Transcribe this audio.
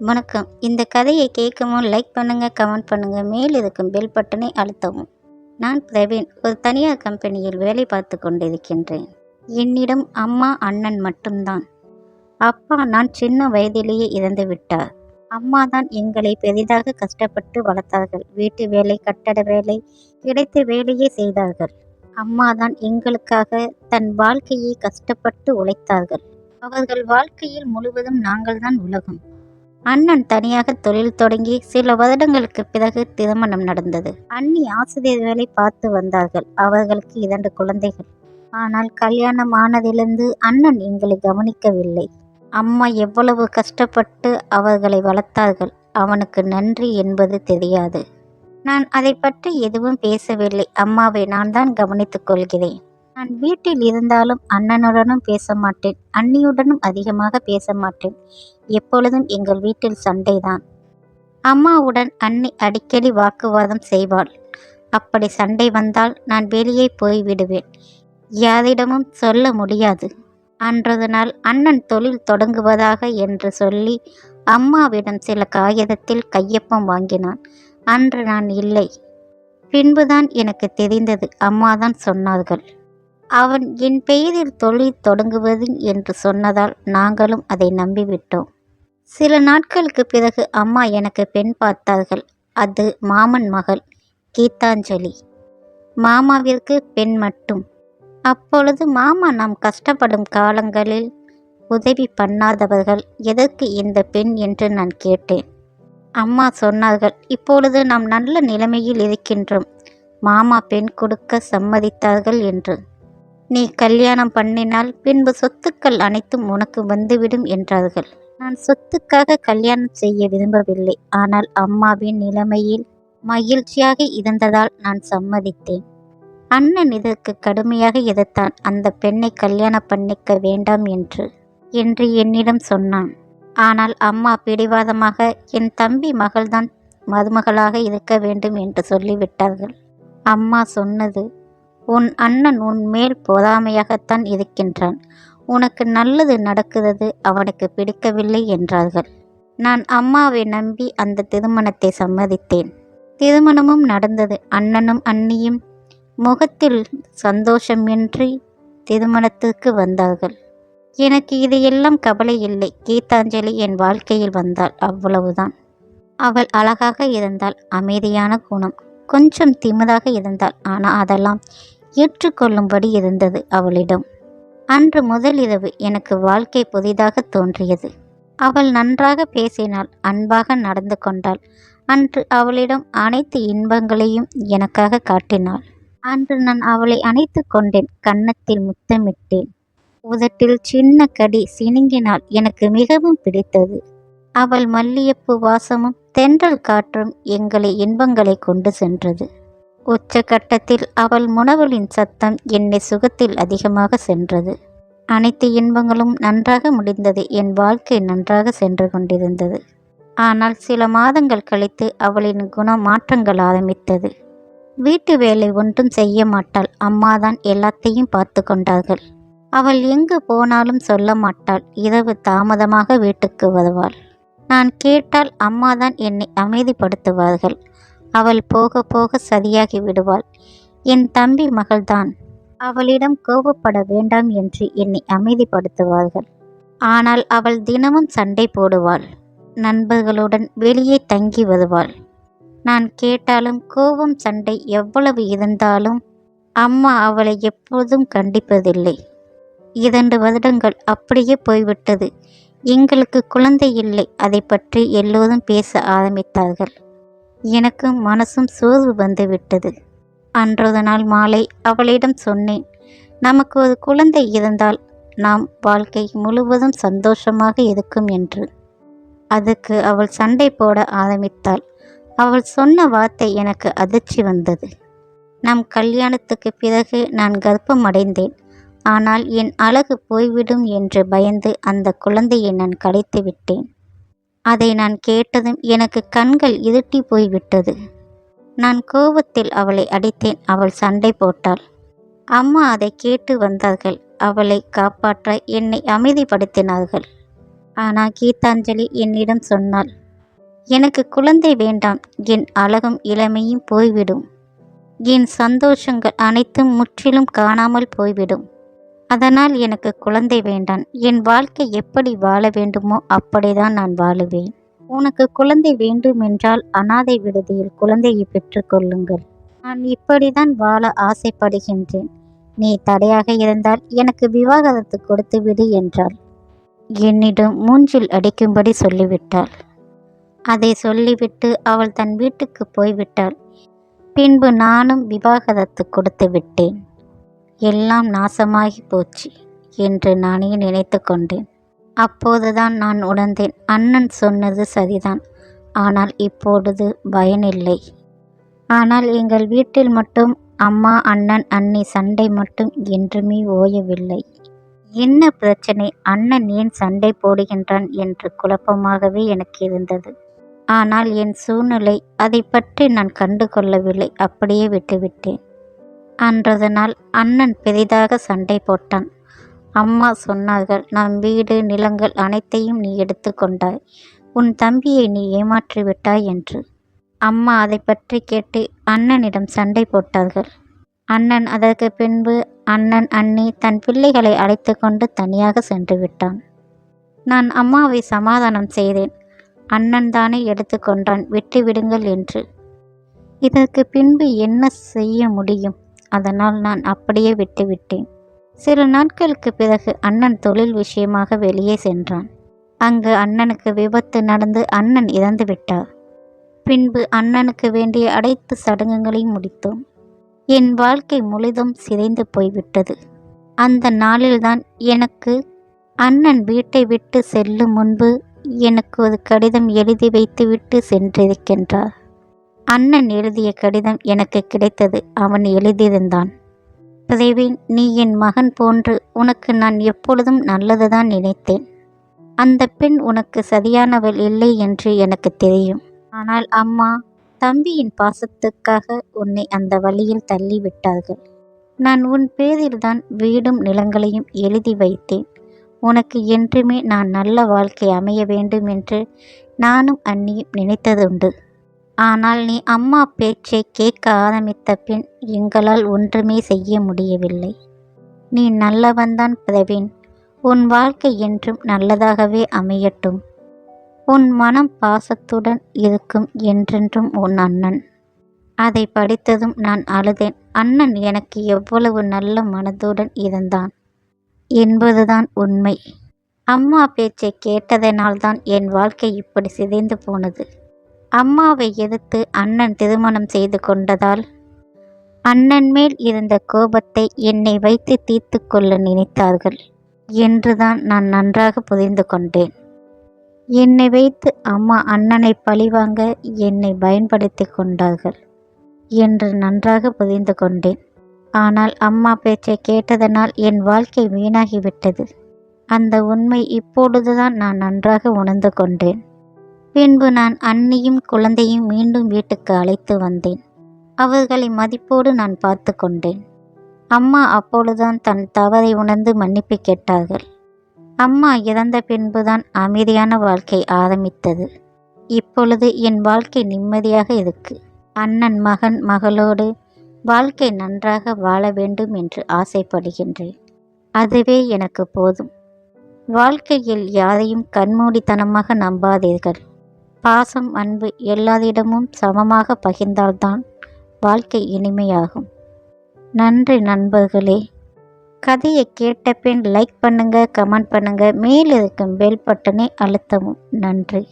வணக்கம். இந்த கதையை கேட்கவும் லைக் பண்ணுங்க கமெண்ட் பண்ணுங்க. மேல் இருக்கும் பெல் பட்டனை அழுத்தவும். நான் பிரவீன் ஒரு தனியார் கம்பெனியில் வேலை பார்த்து கொண்டிருக்கின்றேன். என்னிடம் அம்மா அண்ணன் மட்டும்தான். அப்பா நான் சின்ன வயதிலேயே இறந்து விட்டார். அம்மா தான் எங்களை பெரிதாக கஷ்டப்பட்டு வளர்த்தார்கள். வீட்டு வேலை கட்டட வேலை கிடைத்த வேலையே செய்தார்கள். அம்மா தான் எங்களுக்காக தன் வாழ்க்கையை கஷ்டப்பட்டு உழைத்தார்கள். அவர்கள் வாழ்க்கையில் முழுவதும் நாங்கள்தான் உலகம். அண்ணன் தனியாக தொழில் தொடங்கி சில வருடங்களுக்கு பிறகு திருமணம் நடந்தது. அண்ணி ஆசிரியர் வேலை பார்த்து வந்தார்கள். அவர்களுக்கு இரண்டு குழந்தைகள். ஆனால் கல்யாணம் ஆனதிலிருந்து அண்ணன் எங்களை கவனிக்கவில்லை. அம்மா எவ்வளவு கஷ்டப்பட்டு அவர்களை வளர்த்தார்கள். அவனுக்கு நன்றி என்பது தெரியாது. நான் அதை பற்றி எதுவும் பேசவில்லை. அம்மாவை நான் தான் கவனித்துக் கொள்கிறேன். நான் வீட்டில் இருந்தாலும் அண்ணனுடனும் பேச மாட்டேன். அண்ணியுடனும் அதிகமாக பேச மாட்டேன். எப்பொழுதும் எங்கள் வீட்டில் சண்டைதான். அம்மாவுடன் அண்ணி அடிக்கடி வாக்குவாதம் செய்வாள். அப்படி சண்டை வந்தால் நான் வெளியே போய் விடுவேன். யாரிடமும் சொல்ல முடியாது. அன்றது நாள் அண்ணன் தொழில் தொடங்குவதாக என்று சொல்லி அம்மாவிடம் சில காகிதத்தில் கையொப்பம் வாங்கினான். அன்று நான் இல்லை. பின்புதான் எனக்கு தெரிந்தது அம்மாதான் சொன்னார்கள். அவன் என் பெயரில் தொழில் தொடங்குவது என்று சொன்னதால் நாங்களும் அதை நம்பிவிட்டோம். சில நாட்களுக்கு பிறகு அம்மா எனக்கு பெண் பார்த்தார்கள். அது மாமன் மகள் கீதாஞ்சலி. மாமாவிற்கு பெண் மட்டும். அப்பொழுது மாமா நாம் கஷ்டப்படும் காலங்களில் உதவி பண்ணாதவர்கள் எதற்கு இந்த பெண் என்று நான் கேட்டேன். அம்மா சொன்னார்கள் இப்பொழுது நாம் நல்ல நிலைமையில் இருக்கின்றோம். மாமா பெண் கொடுக்க சம்மதித்தார்கள் என்று. நீ கல்யாணம் பண்ணினால் பின்பு சொத்துக்கள் அனைத்தும் உனக்கு வந்துவிடும் என்றார்கள். நான் சொத்துக்காக கல்யாணம் செய்ய விரும்பவில்லை. ஆனால் அம்மாவின் நிலைமையில் மகிழ்ச்சியாக இருந்ததால் நான் சம்மதித்தேன். அண்ணன் இதற்கு கடுமையாக எதிர்த்தான். அந்த பெண்ணை கல்யாணம் பண்ணிக்க வேண்டாம் என்று என்று என்னிடம் சொன்னான். ஆனால் அம்மா பிடிவாதமாக என் தம்பி மகள்தான் மருமகளாக இருக்க வேண்டும் என்று சொல்லிவிட்டார்கள். அம்மா சொன்னது உன் அண்ணன் உன் மேல் பொறாமையாகத்தான் இருக்கின்றான். உனக்கு நல்லது நடக்கிறது அவனுக்கு பிடிக்கவில்லை என்றார்கள். நான் அம்மாவை நம்பி அந்த திருமணத்தை சம்மதித்தேன். திருமணமும் நடந்தது. அண்ணனும் அண்ணியும் முகத்தில் சந்தோஷமின்றி திருமணத்துக்கு வந்தார்கள். எனக்கு இதையெல்லாம் கவலை இல்லை. கீதாஞ்சலி என் வாழ்க்கையில் வந்தாள் அவ்வளவுதான். அவள் அழகாக இருந்தால் அமைதியான குணம். கொஞ்சம் திமிதாக இருந்தாள் ஆனால் அதெல்லாம் ஏற்றுக்கொள்ளும்படி இருந்தது அவளிடம். அன்று முதல் இரவு எனக்கு வாழ்க்கை புதிதாக தோன்றியது. அவள் நன்றாக பேசினாள் அன்பாக நடந்து கொண்டாள். அன்று அவளிடம் அனைத்து இன்பங்களையும் எனக்காக காட்டினாள். அன்று நான் அவளை அணைத்து கொண்டேன் கன்னத்தில் முத்தமிட்டேன். உதட்டில் சின்ன கடி சினுங்கினால் எனக்கு மிகவும் பிடித்தது. அவள் மல்லியப்பு வாசமும் தென்றல் காற்றும் எங்களை இன்பங்களை கொண்டு சென்றது. உச்சகட்டத்தில் அவள் முனவலின் சத்தம் என்னை சுகத்தில் அதிகமாக சென்றது. அனைத்து இன்பங்களும் நன்றாக முடிந்தது. என் வாழ்க்கை நன்றாக சென்று கொண்டிருந்தது. ஆனால் சில மாதங்கள் கழித்து அவளின் குண மாற்றங்கள் ஆரம்பித்தது. வீட்டு வேலை ஒன்றும் செய்ய மாட்டாள். அம்மாதான் எல்லாத்தையும் பார்த்து கொண்டார்கள். அவள் எங்கு போனாலும் சொல்ல மாட்டாள். இரவு தாமதமாக வீட்டுக்கு வருவாள். நான் கேட்டால் அம்மாதான் என்னை அமைதிப்படுத்துவார்கள். அவள் போக போக சரியாகி விடுவாள். என் தம்பி மகள்தான். அவளிடம் கோபப்பட வேண்டாம் என்று என்னை அமைதிப்படுத்துவார்கள். ஆனால் அவள் தினமும் சண்டை போடுவாள். நண்பர்களுடன் வெளியே தங்கி வருவாள். நான் கேட்டாலும் கோபம் சண்டை எவ்வளவு இருந்தாலும் அம்மா அவளை எப்போதும் கண்டிப்பதில்லை. இரண்டு வருடங்கள் அப்படியே போய்விட்டது. எங்களுக்கு குழந்தை இல்லை. அதை பற்றி எல்லோரும் பேச ஆரம்பித்தார்கள். எனக்கு மனசும் சோர்வு வந்து விட்டது. அன்றொரு நாள் மாலை அவளிடம் சொன்னேன் நமக்கு ஒரு குழந்தை இருந்தால் நாம் வாழ்க்கை முழுவதும் சந்தோஷமாக இருக்கும் என்று. அதுக்கு அவள் சண்டை போட ஆரம்பித்தாள். அவள் சொன்ன வார்த்தை எனக்கு அதிர்ச்சி வந்தது. நம் கல்யாணத்துக்கு பிறகு நான் கர்ப்பம் அடைந்தேன் ஆனால் என் அழகு போய்விடும் என்று பயந்து அந்த குழந்தையை நான் கலைத்து விட்டேன். அதை நான் கேட்டதும் எனக்கு கண்கள் இருட்டி போய்விட்டது. நான் கோபத்தில் அவளை அடித்தேன். அவள் சண்டை போட்டாள். அம்மா அதை கேட்டு வந்தார்கள். அவளை காப்பாற்ற என்னை அமைதிப்படுத்தினார்கள். ஆனால் கீதாஞ்சலி என்னிடம் சொன்னாள் எனக்கு குழந்தை வேண்டாம். என் அழகும் இளமையும் போய்விடும். என் சந்தோஷங்கள் அனைத்தும் முற்றிலும் காணாமல் போய்விடும். அதனால் எனக்கு குழந்தை வேண்டாம் என் வாழ்க்கை எப்படி வாழ வேண்டுமோ அப்படிதான் நான் வாழுவேன். உனக்கு குழந்தை வேண்டுமென்றால் அனாதை விடுதியில் குழந்தையை பெற்றுக்கொள்ளுங்கள் நான் இப்படிதான் வாழ ஆசைப்படுகின்றேன். நீ தடையாக இருந்தால் எனக்கு விவாகரத்து கொடுத்து விடு என்றாள். என்னிடம் மூஞ்சில் அடிக்கும்படி சொல்லிவிட்டாள். அதை சொல்லிவிட்டு அவள் தன் வீட்டுக்கு போய்விட்டாள். பின்பு நானும் விவாகரத்து கொடுத்து விட்டேன். எல்லாம் நாசமாகி போச்சு என்று நானே நினைத்து கொண்டேன். அப்போதுதான் நான் உணர்ந்தேன் அண்ணன் சொன்னது சரிதான். ஆனால் இப்பொழுது பயனில்லை. ஆனால் எங்கள் வீட்டில் மட்டும் அம்மா அண்ணன் அண்ணி சண்டை மட்டும் என்றுமே ஓயவில்லை. என்ன பிரச்சனை? அண்ணன் ஏன் சண்டை போடுகின்றான் என்று குழப்பமாகவே எனக்கு இருந்தது. ஆனால் என் சூழ்நிலை அதை பற்றி நான் கண்டு கொள்ளவில்லை அப்படியே விட்டுவிட்டேன். அன்றது நாள் அண்ணன் பெரிதாக சண்டை போட்டான். அம்மா சொன்னார்கள் நம் வீடு நிலங்கள் அனைத்தையும் நீ எடுத்துக்கொண்டாய் உன் தம்பியை நீ ஏமாற்றி விட்டாய் என்று. அம்மா அதை பற்றி கேட்டு அண்ணனிடம் சண்டை போட்டார்கள். அண்ணன் அதற்கு பின்பு அண்ணன் அண்ணி தன் பிள்ளைகளை அழைத்து கொண்டு தனியாக சென்று விட்டான். நான் அம்மாவை சமாதானம் செய்தேன். அண்ணன் தானே எடுத்துக்கொண்டான் விட்டு விடுங்கள் என்று. இதற்கு பின்பு என்ன செய்ய முடியும்? அதனால் நான் அப்படியே விட்டுவிட்டேன் சில நாட்களுக்கு பிறகு அண்ணன் தொழில் விஷயமாக வெளியே சென்றான். அங்கு அண்ணனுக்கு விபத்து நடந்து அண்ணன் இறந்து விட்டார். பின்பு அண்ணனுக்கு வேண்டிய அனைத்து சடங்குகளையும் முடித்தோம். என் வாழ்க்கை முழுதும் சிதைந்து போய்விட்டது. அந்த நாளில்தான் எனக்கு அண்ணன் வீட்டை விட்டு செல்லும் முன்பு எனக்கு ஒரு கடிதம் எழுதி வைத்துவிட்டு சென்றிருக்கின்றார். அண்ணன் எழுதிய கடிதம் எனக்கு கிடைத்தது. அவன் எழுதியிருந்தான். பிரவீன் நீ என் மகன் போன்று உனக்கு நான் எப்பொழுதும் நல்லதுதான் நினைத்தேன். அந்த பெண் உனக்கு சரியானவள் இல்லை என்று எனக்கு தெரியும். ஆனால் அம்மா தம்பியின் பாசத்துக்காக உன்னை அந்த வழியில் தள்ளிவிட்டார்கள். நான் உன் பேரில்தான் வீடும் நிலங்களையும் எழுதி வைத்தேன். உனக்கு என்றுமே நான் நல்ல வாழ்க்கை அமைய வேண்டும் என்று நானும் அன்னியும் நினைத்ததுண்டு. ஆனால் நீ அம்மா பேச்சை கேட்க ஆரம்பித்த பின் எங்களால் ஒன்றுமே செய்ய முடியவில்லை. நீ நல்லவன்தான் பிரவீன். உன் வாழ்க்கை என்றும் நல்லதாகவே அமையட்டும். உன் மனம் பாசத்துடன் இருக்கும் என்றென்றும் உன் அண்ணன். அதை படித்ததும் நான் அழுதேன். அண்ணன் எனக்கு எவ்வளவு நல்ல மனதுடன் இருந்தான். என்பதுதான் உண்மை. அம்மா பேச்சை கேட்டதனால்தான் என் வாழ்க்கை இப்படி சிதைந்து போனது. அம்மாவை எதிர்த்து அண்ணன் திருமணம் செய்து கொண்டதால் அண்ணன் மேல் இருந்த கோபத்தை என்னை வைத்து தீர்த்து கொள்ள நினைத்தார்கள் என்றுதான் நான் நன்றாக புரிந்து கொண்டேன். என்னை வைத்து அம்மா அண்ணனை பழிவாங்க என்னை பயன்படுத்தி கொண்டார்கள் என்று நன்றாக புரிந்து கொண்டேன். ஆனால் அம்மா பேச்சை கேட்டதனால் என் வாழ்க்கை வீணாகிவிட்டது. அந்த உண்மை இப்பொழுதுதான் நான் நன்றாக உணர்ந்து கொண்டேன். பின்பு நான் அன்னியும் குழந்தையும் மீண்டும் வீட்டுக்கு அழைத்து வந்தேன். அவர்களை மதிப்போடு நான் பார்த்து கொண்டேன். அம்மா அப்பொழுதுதான் தன் தவறை உணர்ந்து மன்னிப்பு கேட்டார்கள். அம்மா இறந்த பின்புதான் அமைதியான வாழ்க்கை ஆரம்பித்தது. இப்பொழுது என் வாழ்க்கை நிம்மதியாக இருக்கு. அண்ணன் மகன் மகளோடு வாழ்க்கை நன்றாக வாழ வேண்டும் என்று ஆசைப்படுகின்றேன். அதுவே எனக்கு போதும். வாழ்க்கையில் யாரையும் கண்மூடித்தனமாக நம்பாதீர்கள். பாசம் அன்பு எல்லாரிடமும் சமமாக பகிர்ந்தால்தான் வாழ்க்கை இனிமையாகும். நன்றி நண்பர்களே. கதையை கேட்ட பின் லைக் பண்ணுங்கள் கமெண்ட் பண்ணுங்கள் மேல் இருக்கும் பெல் பட்டனை அழுத்தவும். நன்றி.